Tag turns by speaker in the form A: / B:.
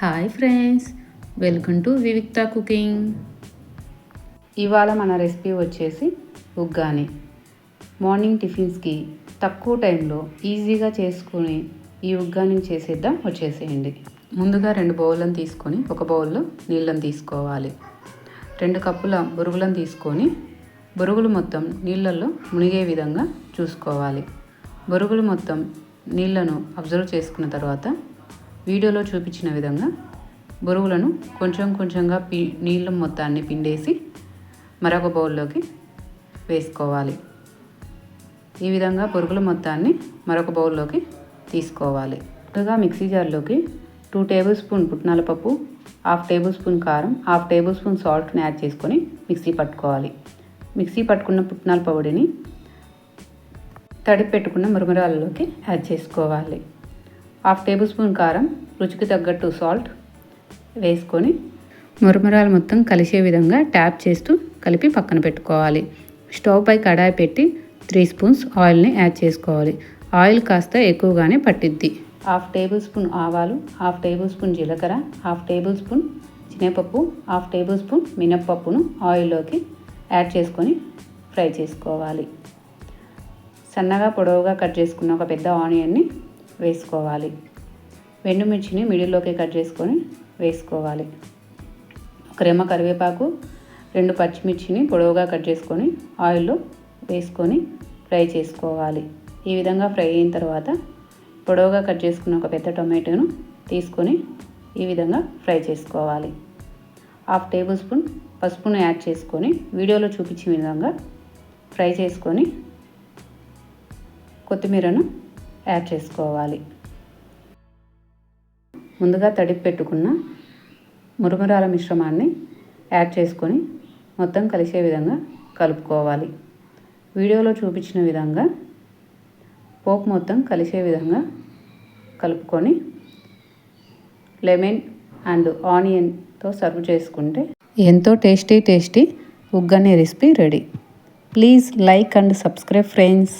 A: Hi friends welcome to Vivikta cooking. ఇవాళ మన recipe వచ్చేసి ఉగ్గాని. మార్నింగ్ టిఫిన్స్కి తక్కువ టైంలో ఈజీగా చేసుకుని ఈ ఉగ్గాని చేసేద్దాం వచ్చేసేయండి. ముందుగా రెండు బౌళ్ళను తీసుకొని ఒక బౌల్లో నీళ్ళని తీసుకోవాలి. రెండు కప్పుల బురుగులను తీసుకొని బురుగులు మొత్తం నీళ్ళల్లో మునిగే విధంగా చూసుకోవాలి. బురుగులు మొత్తం నీళ్ళను అబ్జర్వ్ చేసుకున్న తర్వాత వీడియోలో చూపించిన విధంగా బొరుగులను కొంచెం కొంచెంగా పి నీళ్ళ మొత్తాన్ని పిండేసి మరొక బౌల్లోకి వేసుకోవాలి. ఈ విధంగా బొరుగుల మొత్తాన్ని మరొక బౌల్లోకి తీసుకోవాలి. ముందుగా మిక్సీ జార్లోకి టూ టేబుల్ స్పూన్ పుట్నాల పప్పు హాఫ్ టేబుల్ స్పూన్ కారం హాఫ్ టేబుల్ స్పూన్ సాల్ట్ని యాడ్ చేసుకొని మిక్సీ పట్టుకోవాలి. మిక్సీ పట్టుకున్న పుట్నాల పొడిని తడి పెట్టుకున్న మురుమురాలలోకి యాడ్ చేసుకోవాలి. హాఫ్ టేబుల్ స్పూన్ కారం రుచికి తగ్గట్టు సాల్ట్ వేసుకొని మురమరాలు మొత్తం కలిసే విధంగా ట్యాప్ చేస్తూ కలిపి పక్కన పెట్టుకోవాలి. స్టవ్ పై కడాయి పెట్టి త్రీ స్పూన్స్ ఆయిల్ని యాడ్ చేసుకోవాలి. ఆయిల్ కాస్త ఎక్కువగానే పట్టిద్ది. హాఫ్ టేబుల్ స్పూన్ ఆవాలు హాఫ్ టేబుల్ స్పూన్ జీలకర్ర హాఫ్ టేబుల్ స్పూన్ శనగపప్పు హాఫ్ టేబుల్ స్పూన్ మినప్పప్పును ఆయిల్లోకి యాడ్ చేసుకొని ఫ్రై చేసుకోవాలి. సన్నగా పొడవుగా కట్ చేసుకున్న ఒక పెద్ద ఆనియన్ని వేసుకోవాలి. ఎండుమిర్చిని మిడిల్లోకి కట్ చేసుకొని వేసుకోవాలి. ఒక రెమ్మ కరివేపాకు రెండు పచ్చిమిర్చిని పొడవుగా కట్ చేసుకొని ఆయిల్లో వేసుకొని ఫ్రై చేసుకోవాలి. ఈ విధంగా ఫ్రై అయిన తర్వాత పొడవుగా కట్ చేసుకున్న ఒక పెద్ద టొమాటోను తీసుకొని ఈ విధంగా ఫ్రై చేసుకోవాలి. హాఫ్ టేబుల్ స్పూన్ పసుపును యాడ్ చేసుకొని వీడియోలో చూపించిన విధంగా ఫ్రై చేసుకొని కొత్తిమీరను యాడ్ చేసుకోవాలి. ముందుగా తడిపి పెట్టుకున్న మురుమురాల మిశ్రమాన్ని యాడ్ చేసుకొని మొత్తం కలిసే విధంగా కలుపుకోవాలి. వీడియోలో చూపించిన విధంగా పోపు మొత్తం కలిసే విధంగా కలుపుకొని లెమన్ అండ్ ఆనియన్తో సర్వ్ చేసుకుంటే ఎంతో tasty tasty ఉగ్గనే recipe ready. Please like and subscribe friends.